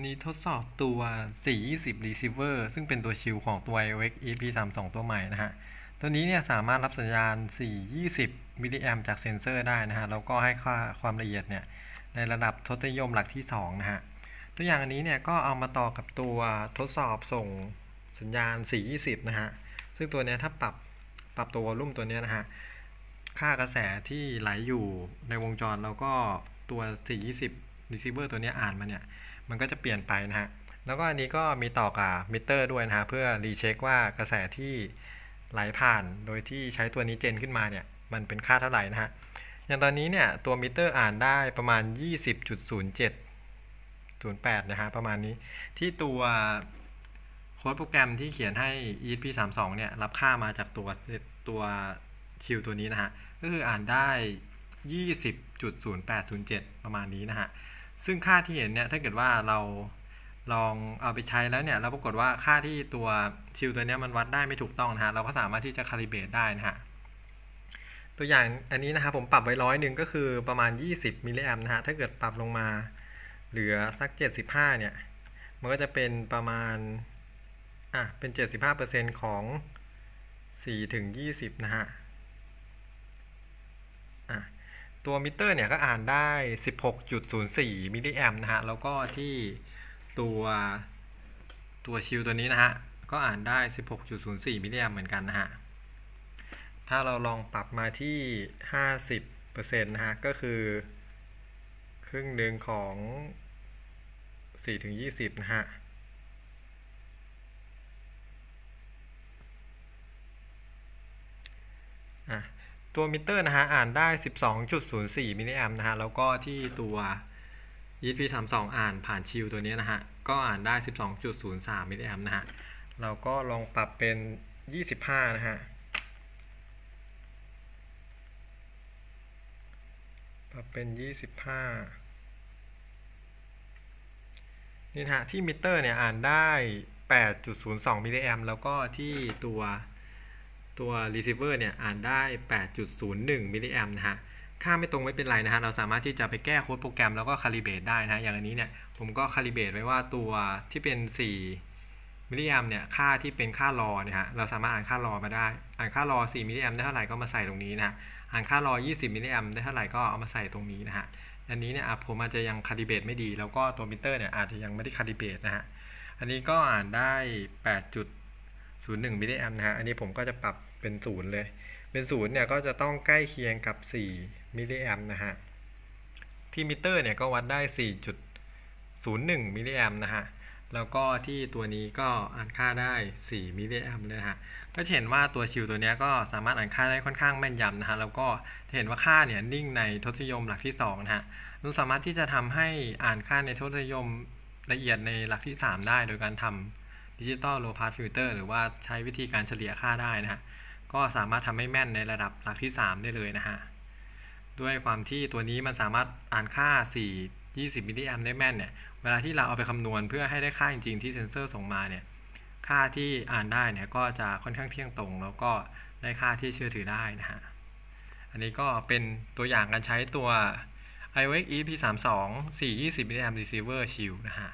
นี้ทดสอบตัว 420 receiver ซึ่งเป็นตัวชิลของตัว iOS EP32 ตัวใหม่นะฮะ ตัวนี้เนี่ยสามารถรับสัญญาณ 420มิลลิแอมจากเซนเซอร์ได้นะฮะ แล้วก็ให้ค่าความละเอียดเนี่ยในระดับทศนิยมหลักที่ 2 นะฮะ ตัวอย่างอันนี้เนี่ยก็เอามาต่อกับตัวทดสอบส่งสัญญาณ 420 นะฮะ ซึ่งตัวเนี้ยถ้าปรับปรับตัววอลลุ่มตัวเนี้ยนะฮะ ค่ากระแสที่ไหลอยู่ในวงจรแล้วก็ตัว 420 receiver ตัวนี้อ่านมาเนี่ย มันก็จะเปลี่ยนไปนะฮะ แล้วก็อันนี้ก็มีต่อกับมิเตอร์ด้วยนะฮะ เพื่อรีเช็คว่ากระแสที่ไหลผ่านโดยที่ใช้ตัวนี้เจนขึ้นมาเนี่ย มันเป็นค่าเท่าไหร่นะฮะ อย่างตอนนี้เนี่ย ตัวมิเตอร์อ่านได้ประมาณ 20.07 08นะฮะประมาณนี้ที่ตัวโค้ดโปรแกรมที่เขียนให้ ESP32 เนี่ย รับค่ามาจากตัวตัวชิลตัวนี้นะฮะ ก็คืออ่านได้ 20.0807 ประมาณนี้นะฮะ ซึ่งค่าที่เห็นเนี่ยถ้าเกิดว่าเราลองเอาไปใช้แล้วเนี่ยแล้วปรากฏว่าค่าที่ตัวชิลตัวนี้มันวัดได้ไม่ถูกต้องนะฮะเราก็สามารถที่จะคาลิเบตได้นะฮะตัวอย่างอันนี้นะครับผมปรับไว้ร้อยหนึ่งก็คือประมาณ 20มิลลิแอมนะฮะถ้าเกิดปรับลงมาเหลือสัก 75เนี่ยมันก็จะเป็นประมาณอะเป็น 75%ของ4ถึง20นะฮะ ตัวมิเตอร์เนี่ยก็อ่านได้ 16.04มิลลิแอมนะฮะ แล้วก็ที่ตัวตัวชิลตัวนี้นะฮะ ก็อ่านได้ 16.04มิลลิแอมเหมือนกันนะฮะ ถ้าเราลองปรับมาที่ 50%นะฮะ ก็คือ ครึ่งหนึ่งของ 4-20 นะฮะ อะ ตัวมิเตอร์นะฮะอ่านได้ 12.04 มิลลิแอมนะฮะแล้วก็ที่ตัว ESP32 อ่านผ่านชิลตัวนี้นะฮะก็อ่านได้ 12.03 มิลลิแอมนะฮะเราก็ลองปรับเป็น 25 นะฮะปรับเป็น 25 นี่นะฮะที่มิเตอร์เนี่ยอ่านได้ 8.02 มิลลิแอมแล้วก็ที่ตัว ตัว receiver เนี่ยอ่านได้ 8.01มิลลิแอมนะฮะ ค่าไม่ตรงไม่เป็นไรนะฮะ เราสามารถที่จะไปแก้โค้ดโปรแกรมแล้วก็คาลิเบตได้นะฮะอย่างอันนี้เนี่ย ผมก็คาลิเบตไว้ว่าตัวที่เป็น 4มิลลิแอมเนี่ย ค่าที่เป็นค่ารอเนี่ยฮะ เราสามารถอ่านค่ารอมาได้ อ่านค่ารอ 4มิลลิแอมได้เท่าไหร่ก็มาใส่ตรงนี้นะฮะอ่านค่ารอ 20มิลลิแอมได้เท่าไหร่ก็เอามาใส่ตรงนี้นะฮะ อันนี้เนี่ยผมอาจจะยังคาลิเบตไม่ดี แล้วก็ตัวมิเตอร์เนี่ยอาจจะยังไม่ได้คาลิเบตนะฮะ อันนี้ก็อ่านได้ 8.01มิลลิแอมนะฮะ อันนี้ผมก็จะปรับเป็นศูนย์เลย เป็นศูนย์เนี่ย ก็จะต้องใกล้เคียงกับ 4 มิลลิแอมนะฮะ ที่มิเตอร์เนี่ย ก็วัดได้ 4.01 มิลลิแอมนะฮะ แล้วก็ที่ตัวนี้ก็อ่านค่าได้ 4 มิลลิแอมเลยฮะ ก็จะเห็นว่าตัวชิลตัวเนี้ยก็สามารถอ่านค่าได้ค่อนข้างแม่นยำนะฮะ แล้วก็จะเห็นว่าค่าเนี่ยนิ่งในทศนิยมหลักที่2นะฮะเราสามารถที่จะทำให้อ่านค่าในทศนิยมละเอียดในหลักที่ 3 ได้โดยการทำ ดิจิตอลโลพาสฟิลเตอร์หรือว่าใช้วิธีการเฉลี่ยค่าได้นะฮะก็สามารถทำให้แม่นในระดับหลักที่ 3 ได้เลยนะฮะด้วยความที่ตัวนี้มันสามารถอ่านค่า 4 20มิลลิแอมได้แม่นเนี่ยเวลาที่เราเอาไปคำนวณเพื่อให้ได้ค่าจริงๆที่เซนเซอร์ส่งมาเนี่ยค่าที่อ่านได้เนี่ยก็จะค่อนข้างเที่ยงตรง แล้วก็ได้ค่าที่เชื่อถือได้นะฮะอันนี้ก็เป็นตัวอย่างการใช้ตัว iOS EP32 420มิลลิแอม receiver shield นะฮะ